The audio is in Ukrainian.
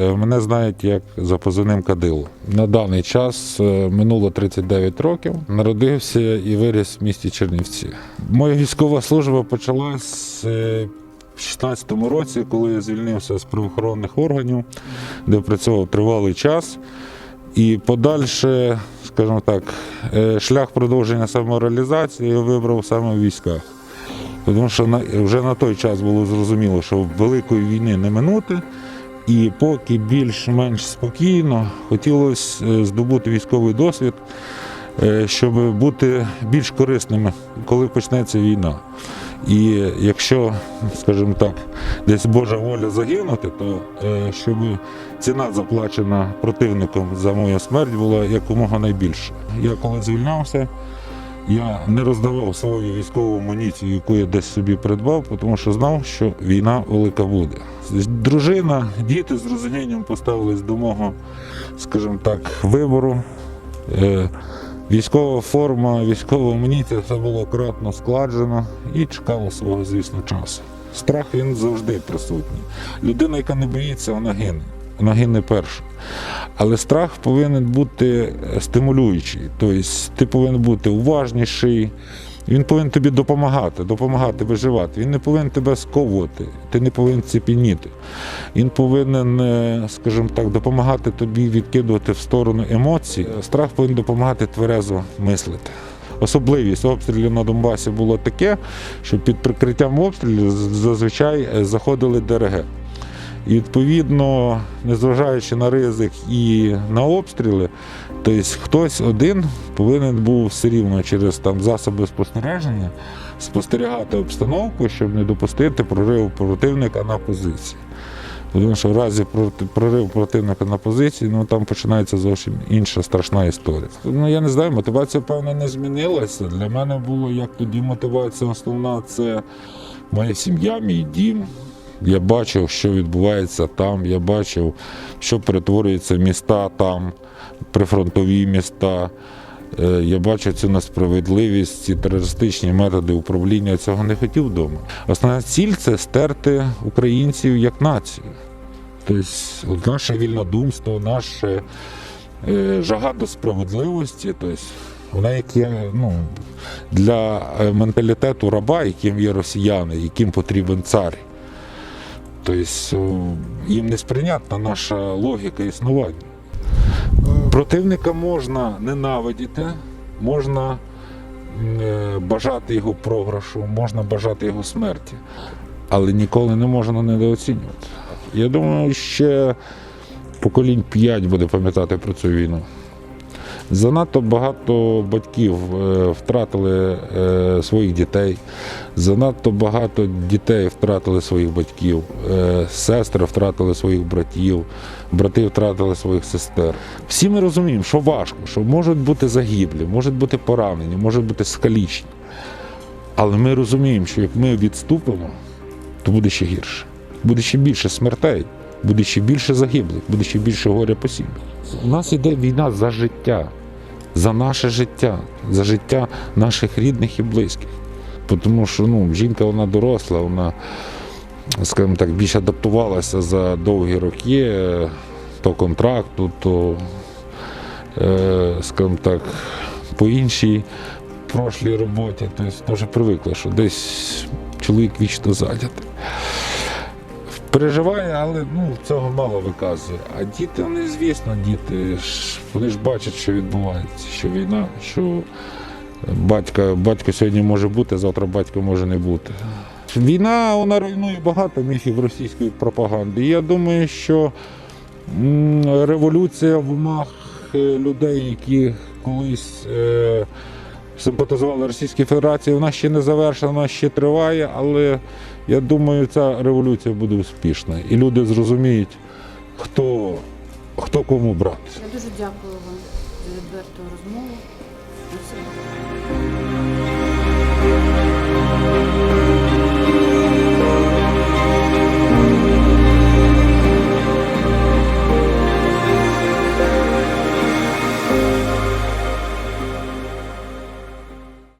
е, мене знають як за позивним Кадило. На даний час е, минуло 39 років. Народився і виріс в місті Чернівці. Моя військова служба почалась е, в 16-му році, коли я звільнився з правоохоронних органів, де працював тривалий час. І подальше, скажімо так, шлях продовження самореалізації я вибрав саме в військах. Тому що вже на той час було зрозуміло, що великої війни не минути. І поки більш-менш спокійно хотілося е, здобути військовий досвід, е, щоб бути більш корисними, коли почнеться війна. І якщо, скажімо так, десь Божа воля загинути, то е, щоб ціна заплачена противником за мою смерть була якомога найбільша. Я коли звільнявся, я не роздавав свою військову амуніцію, яку я десь собі придбав, тому що знав, що війна велика буде. Дружина, діти з розумінням поставились до мого, скажімо так, вибору. Е, Військова форма, військова амуніція це було акуратно складжено і чекало свого, звісно, часу. Страх він завжди присутній. Людина, яка не боїться, вона гине. Вона гине перша. Але страх повинен бути стимулюючий. Тобто ти повинен бути уважніший, він повинен тобі допомагати, допомагати виживати. Він не повинен тебе сковувати, ти не повинен ціпініти. Він повинен, е, скажімо так, допомагати тобі відкидувати в сторону емоцій. Страх повинен допомагати тверезо мислити. Особливість обстрілів на Донбасі було таке, що під прикриттям обстрілів зазвичай е, заходили ДРГ. І відповідно, незважаючи на ризик і на обстріли, тобто хтось один повинен був все рівно через там засоби спостереження спостерігати обстановку, щоб не допустити прориву противника на позиції. Тому що в разі прориву противника на позиції, ну там починається зовсім інша страшна історія. Ну я не знаю, мотивація, певно, не змінилася. Для мене було як тоді мотивація основна це моя сім'я, мій дім. Я бачив, що відбувається там. Я бачив, що перетворюються міста там, прифронтові міста. Е, Я бачив цю несправедливість, ці терористичні методи управління. Цього не хотів вдома. Основна ціль це стерти українців як націю. Тобто наше вільнодумство, наша е, жага до справедливості, тобто вона як є ну, для е, менталітету раба, яким є росіяни, яким потрібен цар. Тобто їм не сприйнятна наша логіка існування. Противника можна ненавидіти, можна е, бажати його програшу, можна бажати його смерті, але ніколи не можна недооцінювати. Я думаю, ще поколінь 5 буде пам'ятати про цю війну. Занадто багато батьків е, втратили е, своїх дітей, занадто багато дітей втратили своїх батьків, е, сестри втратили своїх братів, брати втратили своїх сестер. Всі ми розуміємо, що важко, що можуть бути загиблі, можуть бути поранені, можуть бути скалічні. Але ми розуміємо, що як ми відступимо, то буде ще гірше. Буде ще більше смертей, буде ще більше загиблих, буде ще більше горя по сім'ї. У нас іде війна за життя, за наше життя, за життя наших рідних і близьких. Тому що ну, жінка вона доросла, вона, скажімо так, більш адаптувалася за довгі роки, е, то контракту, то, е, скажімо так, по іншій прошлій роботі. Тобто теж привикла, що десь чоловік вічно зайнятий. Переживає, але ну, цього мало виказує. А діти, вони, звісно, діти, вони ж бачать, що відбувається, що війна, що батька, батько сьогодні може бути, завтра батько може не бути. Війна вона руйнує багато міфів російської пропаганди. Я думаю, що революція в умах е, людей, які колись е, симпатизували Російській Федерації, вона ще не завершена, вона ще триває, але я думаю, ця революція буде успішна. І люди зрозуміють, хто, хто кому брати. Я дуже дякую вам за відверту розмову. Добре.